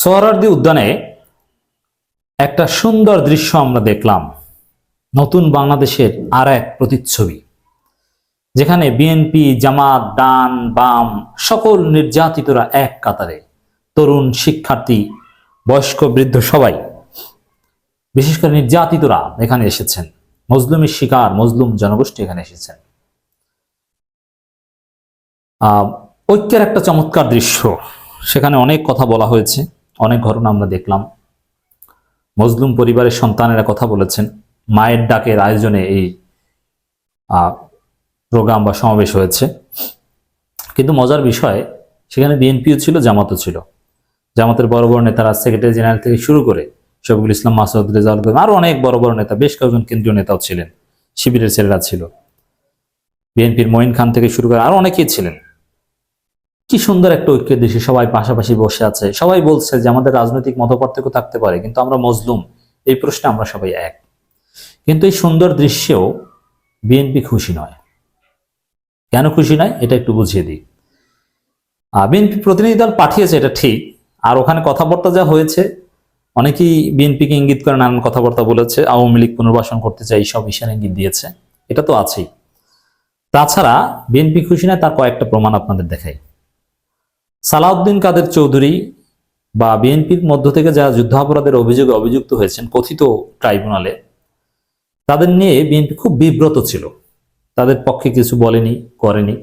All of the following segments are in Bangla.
সোহরার্দি উদ্যানে একটা সুন্দর দৃশ্য আমরা দেখলাম। নতুন বাংলাদেশের আর এক প্রতিচ্ছবি। যেখানে বিএনপি জামাত ডান বাম সকল নির্যাতিতরা এক কাতারে। তরুণ শিক্ষার্থী, বয়স্ক, বৃদ্ধ সবাই, বিশেষ করে নির্যাতিতরা এখানে এসেছেন। মজলুমের শিকার, মজলুম জনগোষ্ঠী এখানে এসেছেন। ঐক্যের একটা চমৎকার দৃশ্য। সেখানে অনেক কথা বলা হয়েছে। অনেক ঘটনা আমরা দেখলাম। মজলুম পরিবারের সন্তানেরা কথা বলেছেন। মায়ের ডাকের আয়োজনে এই প্রোগ্রাম বা সমাবেশ হয়েছে। কিন্তু মজার বিষয়, সেখানে বিএনপিও ছিল, জামাতও ছিল। জামাতের বড় বড় নেতারা, সেক্রেটারি জেনারেল থেকে শুরু করে শফিকুল ইসলাম, মাসুদ রেজাউল করিম, আরও অনেক বড় বড় নেতা, বেশ কয়েকজন কেন্দ্রীয় নেতাও ছিলেন। শিবিরের ছেলেরা ছিল। বিএনপির মঈন খান থেকে শুরু করে আরও অনেকেই ছিলেন। কি সুন্দর একটা ঐক্যের দেশে সবাই পাশাপাশি বসে আছে। সবাই বলছে যে আমাদের রাজনৈতিক মতপার্থক্য থাকতে পারে, কিন্তু আমরা মজলুম। এই প্রশ্নে আমরা সবাই এক। কিন্তু এই সুন্দর দৃশ্যেও বিএনপি খুশি নয়। কেন খুশি নয়? এটা একটু বুঝিয়ে দিই। বিএনপি প্রতিনিধি দল পাঠিয়েছে, এটা ঠিক। আর ওখানে কথাবার্তা যা হয়েছে, অনেকেই বিএনপিকে ইঙ্গিত করে নানান কথাবার্তা বলেছে। আওয়ামী লীগ পুনর্বাসন করতে চাই সব ইশারা ইঙ্গিত দিয়েছে। এটা তো আছেই। তাছাড়া বিএনপি খুশি নয়, তার কয়েকটা প্রমাণ আপনাদের দেখাই। সালাউদ্দিন কাদের চৌধুরী বা বিএনপির মধ্য থেকে যারা যুদ্ধাপরাধের অভিযোগে অভিযুক্ত হয়েছেন কথিত ট্রাইব্যুনালে, তাদের নিয়ে বিএনপি খুব বিব্রত ছিল। তাদের পক্ষে কিছু বলেনি, করেনি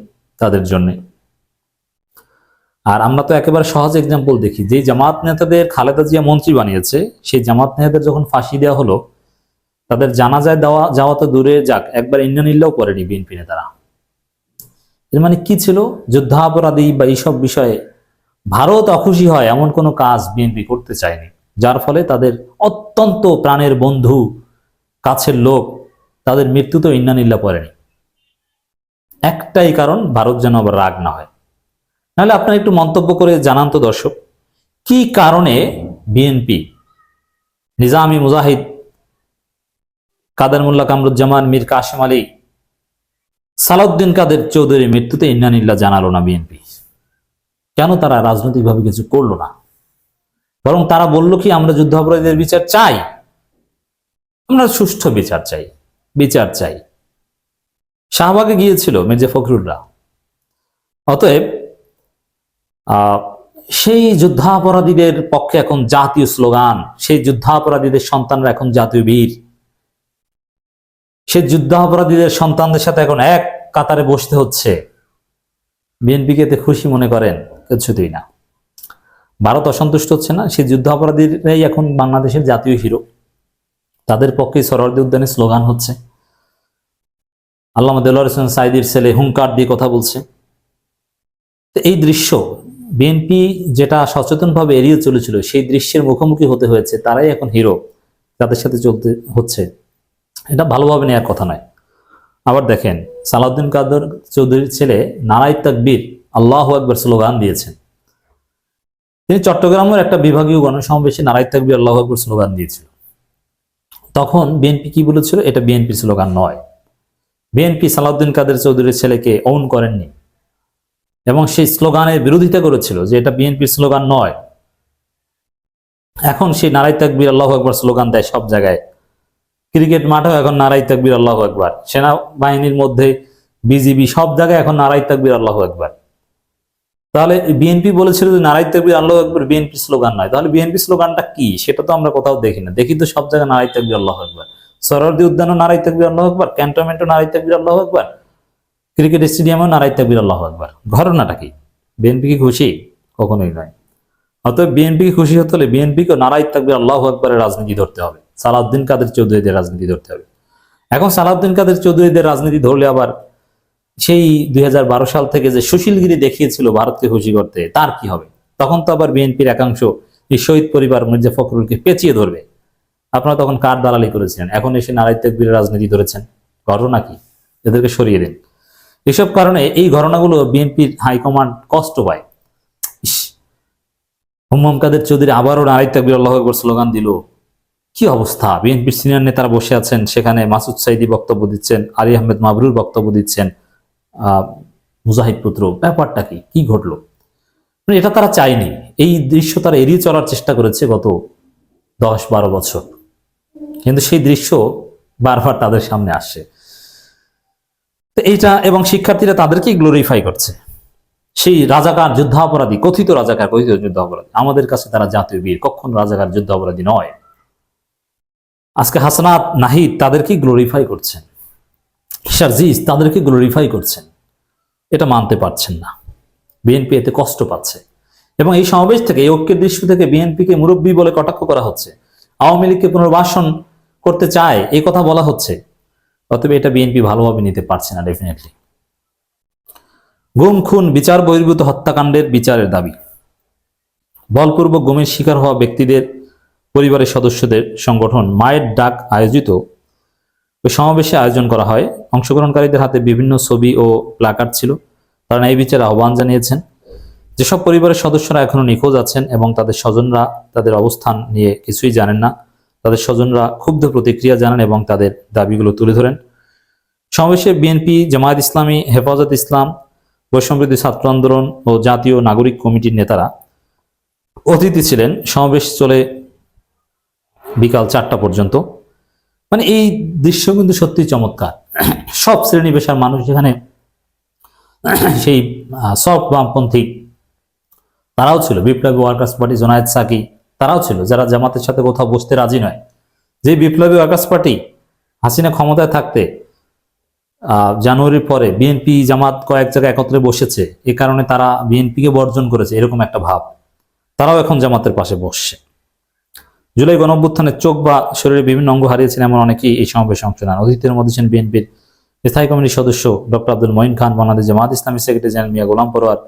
তাদের জন্য। আর আমরা তো একেবারে সহজ এক্সাম্পল দেখি, যে জামাত নেতাদের খালেদা জিয়া মন্ত্রী বানিয়েছে, সেই জামাত নেতাদের যখন ফাঁসি দেওয়া হলো, তাদের জানাজায় দেওয়া, যাওয়া তো দূরে যাক, একবার ইন্ডিয়ান ইল্লাও করেনি বিএনপি নেতারা। এর মানে কি ছিল? যুদ্ধাপরাধী বা এইসব বিষয়ে ভারত অখুশি হয় এমন কোনো কাজ বিএনপি করতে চায়নি, যার ফলে তাদের অত্যন্ত প্রাণের বন্ধু, কাছের লোক, তাদের মৃত্যুতেও ইন্নানিল্লা পড়েনি। একটাই কারণ, ভারত যেন আবার রাগ না হয়। নাহলে আপনারা একটু মন্তব্য করে জানান তো দর্শক, কি কারণে বিএনপি নিজামী মুজাহিদ, কাদের মোল্লা কামরুজ্জামান, মীর কাশেম আলী সালাউদ্দিন কাদের চৌধুরীর মৃত্যুতে ইন্নানিল্লা জানালো না বিএনপি। কেন তারা রাজনৈতিকভাবে কিছু করল না? বরং তারা বলল কি, আমরা যুদ্ধাপরাধীদের বিচার চাই। আমরা সুষ্ঠু বিচার চাই বিচার চাই। শাহবাগে গিয়েছিল মির্জা ফখরুলরা। অতএব সেই যুদ্ধাপরাধীদের পক্ষে এখন জাতীয় স্লোগান, সেই যুদ্ধাপরাধীদের সন্তানরা এখন জাতীয় বীর। সে যুদ্ধাপরাধীদের সন্তানদের সাথে এখন এক কাতারে বসতে হচ্ছে। বিএনপিকে এতে খুশি মনে করেন কিছুতেই না। ভারত অসন্তুষ্ট হচ্ছে না। সেই যুদ্ধাপরাধীরাই এখন বাংলাদেশের জাতীয় হিরো। তাদের পক্ষে সরওয়ার্দী উদ্যানে স্লোগান হচ্ছে আল্লাহ দেলোয়ার হোসেন সাইদির ছেলে হুঙ্কার দিয়ে কথা বলছে। এই দৃশ্য, বিএনপি যেটা সচেতনভাবে এড়িয়ে চলেছিল, সেই দৃশ্যের মুখোমুখি হতে হয়েছে, তারাই এখন হিরো। তাদের সাথে চলতে হচ্ছে। এটা ভালোভাবে নেওয়ার কথা নয়। আবার দেখেন, সালাউদ্দিন কাদের চৌধুরীর ছেলে নারায় তাকবীর আল্লাহ একবার স্লোগান দিয়েছেন। তিনি চট্টগ্রামের একটা বিভাগীয় গণসমাবেশে নারাই তাকবীর আল্লাহ একবার স্লোগান দিয়েছিল। তখন বিএনপি কি বলেছিল? এটা বিএনপি স্লোগান নয়। বিএনপি সালাউদ্দিন কাদের চৌধুরীর ছেলেকে অন করেননি। এবং সেই স্লোগানের বিরোধিতা করেছিল যে এটা বিএনপির স্লোগান নয়। এখন সেই নারাই তাকবীর আল্লাহ একবার স্লোগান দেয় সব জায়গায়। ক্রিকেট মাঠেও এখন নারাই তাকবীর, আল্লাহ একবার সেনাবাহিনীর মধ্যে বিজিবি সব জায়গায় এখন নারাই তাকবীর, আল্লাহ একবার তাহলে বিএনপি বলেছিল যে নারাই তাকবীর, আল্লাহ একবার বিএনপি স্লোগান নয়। তাহলে বিএনপি স্লোগানটা কি? সেটা তো আমরা কোথাও দেখি না। দেখি তো সব জায়গায় নারাই তাকবীর, আল্লাহ একবার সরওয়ার্দী উদ্যানও নারাই তাকবীর, আল্লাহ একবার ক্যান্টনমেন্টও নারাই তাকবীর, আল্লাহ একবার ক্রিকেট স্টেডিয়ামেও নারাই তাকবীর, আল্লাহ একবার ঘটনাটা কি? বিএনপি কি খুশি? কখনোই নয়। অতএব বিএনপি খুশি হতে হলে বিএনপিকে নারাই তাকবীর, আল্লাহ একবারের রাজনীতি ধরতে হবে। সালাউদ্দিন কাদের চৌধুরীদের রাজনীতি ধরতে হবে। এখন সালাউদ্দিন কাদের চৌধুরীদের রাজনীতি ধরলে আবার সেই দুই হাজার বারো সাল থেকে যে সুশীলগিরি দেখিয়েছিল ভারতকে খুশি করতে, তার কি হবে? তখন তো আবার বিএনপির একাংশ এই শহীদ পরিবার মির্জা ফখরুলকে পেঁচিয়ে ধরবে। আপনারা তখন কার দালালি করেছিলেন? এখন এসে নারাই তাকবীরের রাজনীতি ধরেছেন। ঘটনা কি? এদেরকে সরিয়ে দিন। এসব কারণে এই ঘটনাগুলো বিএনপির হাইকমান্ড কষ্ট পায়। হুম্মম কাদের চৌধুরী আবারও নারাই তাকবীর আল্লাহ স্লোগান দিল কি অবস্থা? বিএনপির সিনিয়র নেতারা বসে আছেন, সেখানে মাসুদ সাইদি বক্তব্য দিচ্ছেন, আলী আহমেদ মাবরুর বক্তব্য দিচ্ছেন মুজাহিদ পুত্র, ব্যাপারটা কি? কি ঘটলো? মানে এটা তারা চায়নি। এই দৃশ্য তারা এড়িয়ে চলার চেষ্টা করেছে গত দশ বারো বছর। কিন্তু সেই দৃশ্য বারবার তাদের সামনে আসছে। তো এইটা এবং শিক্ষার্থীরা তাদেরকেই গ্লোরিফাই করছে। সেই রাজাকার যুদ্ধাপরাধী, কথিত রাজাকার, কথিত যুদ্ধাপরাধী, আমাদের কাছে তারা জাতীয় বীর, কখন রাজাকার যুদ্ধাপরাধী নয়। আজকে হাসনাত, নাহিদ তাদেরকে গ্লোরিফাই করছেন। শারজিজ তাদেরকে গ্লোরিফাই করছেন। এটা মানতে পারছেন না। বিএনপি এতে কষ্ট পাচ্ছে। এবং এই সমাবেশ থেকে, এই ঐক্যের দৃশ্য থেকে বিএনপিকে মুরব্বী বলে কটাক্ষ করা হচ্ছে। আওয়ামী লীগকে পুনর্বাসন করতে চায় এই কথা বলা হচ্ছে। অতএব এটা বিএনপি ভালোভাবে নিতে পারছে না ডেফিনেটলি গুম, খুন, বিচার বহির্ভূত হত্যাকাণ্ডের বিচারের দাবি। বলপূর্বক গুমের শিকার হওয়া ব্যক্তিদের পরিবারের সদস্যদের সংগঠন মায়ের ডাক আয়োজিত ওই সমাবেশে আয়োজন করা হয়। অংশগ্রহণকারীদের হাতে বিভিন্ন ছবি ও প্লাকার্ড ছিল। তারা এই বিচারে আহ্বান জানিয়েছেন। যেসব পরিবারের সদস্যরা এখনও নিখোঁজ আছেন এবং তাদের স্বজনরা তাদের অবস্থান নিয়ে কিছুই জানেন না, তাদের স্বজনরা ক্ষুব্ধ প্রতিক্রিয়া জানান এবং তাদের দাবিগুলো তুলে ধরেন। সমাবেশে বিএনপি, জামায়াত ইসলামী, হেফাজত ইসলাম, বৈষম্যবিরোধী ছাত্র আন্দোলন ও জাতীয় নাগরিক কমিটির নেতারা অতিথি ছিলেন। সমাবেশ চলে বিকাল চারটা পর্যন্ত। মানে এই দৃশ্য কিন্তু সত্যি চমৎকার। সব শ্রেণি পেশার মানুষ যেখানে সেই সব বামপন্থী, তারাও ছিল। বিপ্লবী ওয়ার্কার্স পার্টি, জোনায়েদ সাকি, তারাও ছিল। যারা জামাতের সাথে কোথাও বসতে রাজি নয়। যে বিপ্লবী ওয়ার্কার্স পার্টি হাসিনা ক্ষমতায় থাকতে জানুয়ারির পরে বিএনপি জামাত কয়েক জায়গায় একত্রে বসেছে, এ কারণে তারা বিএনপিকে বর্জন করেছে, এরকম একটা ভাব। তারাও এখন জামাতের পাশে বসছে। জুলাই গণঅভ্যুত্থানে চোখ বা শরীরের বিভিন্ন অঙ্গ হারিয়েছেন এমন অনেকেই এই সমাবেশে অংশ নেন। অতিথিদের মধ্যে ছিলেন বিএনপির স্থায়ী কমিটির সদস্য doctor Abdul Moyeen Khan, Bangladesh Jamaat Islami secretary general মিয়া গোলাম পরোয়ার,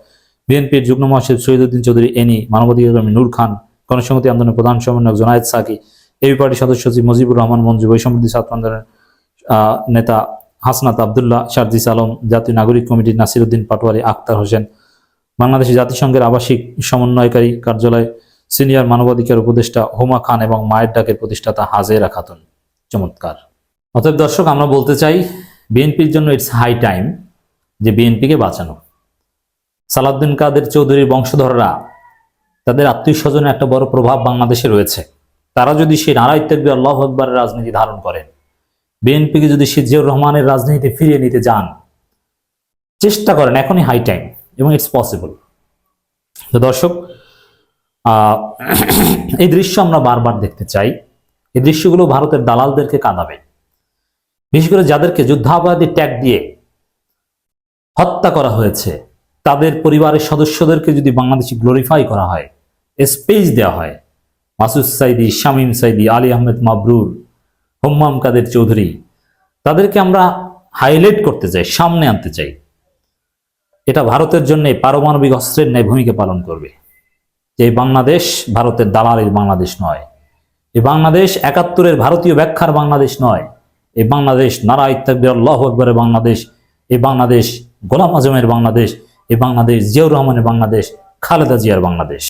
বিএনপির যুগ্ম মহাসচিব শহীদুদ্দিন চৌধুরী এনি মানবাধিকার কর্মী নূর খান, গণসংহতি আন্দোলনের প্রধান সমন্বয়ক জোনায়েদ সাকি, এবি পার্টির সদস্য সচিব মুজিবুর রহমান, মঞ্জু বৈষম্যবিরোধী ছাত্র আন্দোলনের নেতা হাসনাত আবদুল্লাহ, শারজিস আলম, জাতীয় নাগরিক কমিটির নাসিরউদ্দিন পাটোয়ারি আক্তার হোসেন। বাংলাদেশ জাতিসংঘের আবাসিক সমন্বয়কারী কার্যালয় সিনিয়র মানবাধিকার উপদেষ্টা হোমা খান এবং মায়ের ডাকের প্রতিষ্ঠাতা হাজেরা খাতুন। চমৎকার। অতএব দর্শক, আমরা বলতে চাই, বিএনপির জন্য ইটস হাই টাইম যে বিএনপিকে বাঁচানো। সালাউদ্দিন কাদের চৌধুরীর বংশধররা তাদের আত্মীয় স্বজনের একটা বড় প্রভাব বাংলাদেশে রয়েছে। তারা যদি সেই নারায় তেকবি আল্লাহ আকবরের রাজনীতি ধারণ করেন, বিএনপিকে যদি সে জিয়াউর রহমানের রাজনীতি ফিরিয়ে নিতে যান, চেষ্টা করেন, এখনই হাই টাইম এবং ইটস পসিবল তো দর্শক এই দৃশ্য আমরা বারবার দেখতে চাই। এই দৃশ্যগুলো ভারতের দালালদেরকে কাঁদাবে। বিশেষ করে যাদেরকে যুদ্ধাপরাধী ট্যাগ দিয়ে হত্যা করা হয়েছে, তাদের পরিবারের সদস্যদেরকে যদি বাংলাদেশে গ্লোরিফাই করা হয় স্পেস দেওয়া হয়, মাসুদ সাইদি, শামীম সাইদি, আলী আহমেদ মাবরুর, হোম্মাম কাদের চৌধুরী, তাদেরকে আমরা হাইলাইট করতে চাই, সামনে আনতে চাই। এটা ভারতের জন্য পারমাণবিক অস্ত্রের ন্যায় ভূমিকা পালন করবে। যে বাংলাদেশ ভারতের দালালের বাংলাদেশ নয়। এই বাংলাদেশ একাত্তরের ভারতীয় ব্যাখ্যার বাংলাদেশ নয়। এই বাংলাদেশ নারা ইত্যাদি আল্লাহ আকবরের বাংলাদেশ। এই বাংলাদেশ গোলাম আজমের বাংলাদেশ। এই বাংলাদেশ জিয়াউর রহমানের বাংলাদেশ। খালেদা জিয়ার বাংলাদেশ।